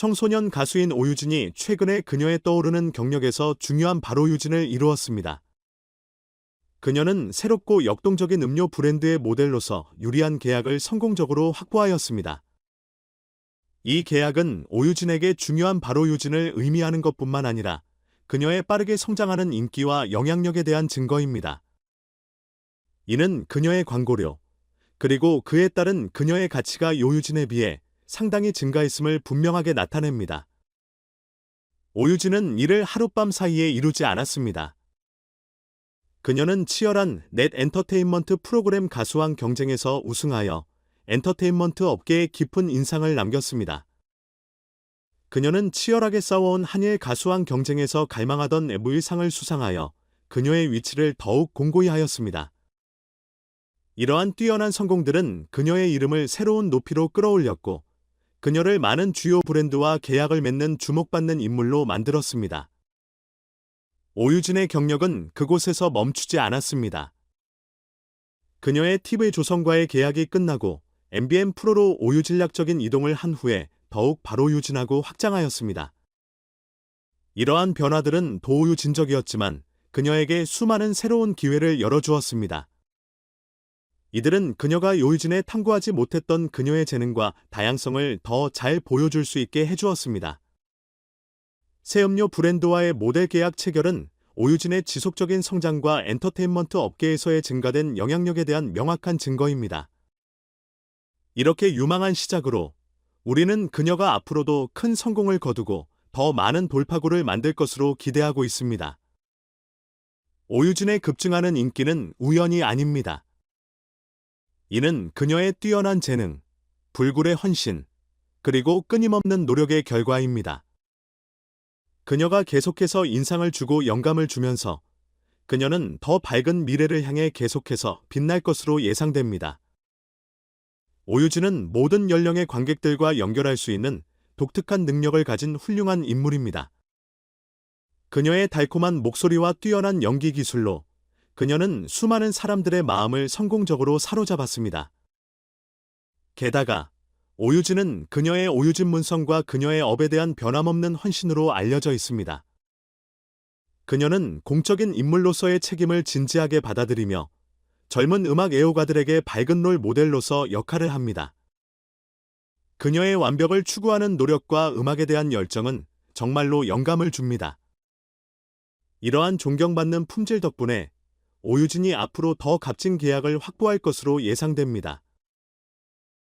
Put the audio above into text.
청소년 가수인 오유진이 최근에 그녀의 떠오르는 경력에서 중요한 바로 유진을 이루었습니다. 그녀는 새롭고 역동적인 음료 브랜드의 모델로서 유리한 계약을 성공적으로 확보하였습니다. 이 계약은 오유진에게 중요한 바로 유진을 의미하는 것뿐만 아니라 그녀의 빠르게 성장하는 인기와 영향력에 대한 증거입니다. 이는 그녀의 광고료, 그리고 그에 따른 그녀의 가치가 요유진에 비해 상당히 증가했음을 분명하게 나타냅니다. 오유진은 이를 하룻밤 사이에 이루지 않았습니다. 그녀는 치열한 넷 엔터테인먼트 프로그램 가수왕 경쟁에서 우승하여 엔터테인먼트 업계에 깊은 인상을 남겼습니다. 그녀는 치열하게 싸워온 한일 가수왕 경쟁에서 갈망하던 MV상을 수상하여 그녀의 위치를 더욱 공고히 하였습니다. 이러한 뛰어난 성공들은 그녀의 이름을 새로운 높이로 끌어올렸고 그녀를 많은 주요 브랜드와 계약을 맺는 주목받는 인물로 만들었습니다. 오유진의 경력은 그곳에서 멈추지 않았습니다. 그녀의 TV 조선과의 계약이 끝나고 MBN 프로로 오유진략적인 이동을 한 후에 더욱 바로 유진하고 확장하였습니다. 이러한 변화들은 도유진적이었지만 그녀에게 수많은 새로운 기회를 열어주었습니다. 이들은 그녀가 요유진에 탐구하지 못했던 그녀의 재능과 다양성을 더 잘 보여줄 수 있게 해주었습니다. 새 음료 브랜드와의 모델 계약 체결은 오유진의 지속적인 성장과 엔터테인먼트 업계에서의 증가된 영향력에 대한 명확한 증거입니다. 이렇게 유망한 시작으로 우리는 그녀가 앞으로도 큰 성공을 거두고 더 많은 돌파구를 만들 것으로 기대하고 있습니다. 오유진의 급증하는 인기는 우연이 아닙니다. 이는 그녀의 뛰어난 재능, 불굴의 헌신, 그리고 끊임없는 노력의 결과입니다. 그녀가 계속해서 인상을 주고 영감을 주면서 그녀는 더 밝은 미래를 향해 계속해서 빛날 것으로 예상됩니다. 오유진은 모든 연령의 관객들과 연결할 수 있는 독특한 능력을 가진 훌륭한 인물입니다. 그녀의 달콤한 목소리와 뛰어난 연기 기술로 그녀는 수많은 사람들의 마음을 성공적으로 사로잡았습니다. 게다가 오유진은 그녀의 오유진 문성과 그녀의 업에 대한 변함없는 헌신으로 알려져 있습니다. 그녀는 공적인 인물로서의 책임을 진지하게 받아들이며 젊은 음악 애호가들에게 밝은 롤 모델로서 역할을 합니다. 그녀의 완벽을 추구하는 노력과 음악에 대한 열정은 정말로 영감을 줍니다. 이러한 존경받는 품질 덕분에 오유진이 앞으로 더 값진 계약을 확보할 것으로 예상됩니다.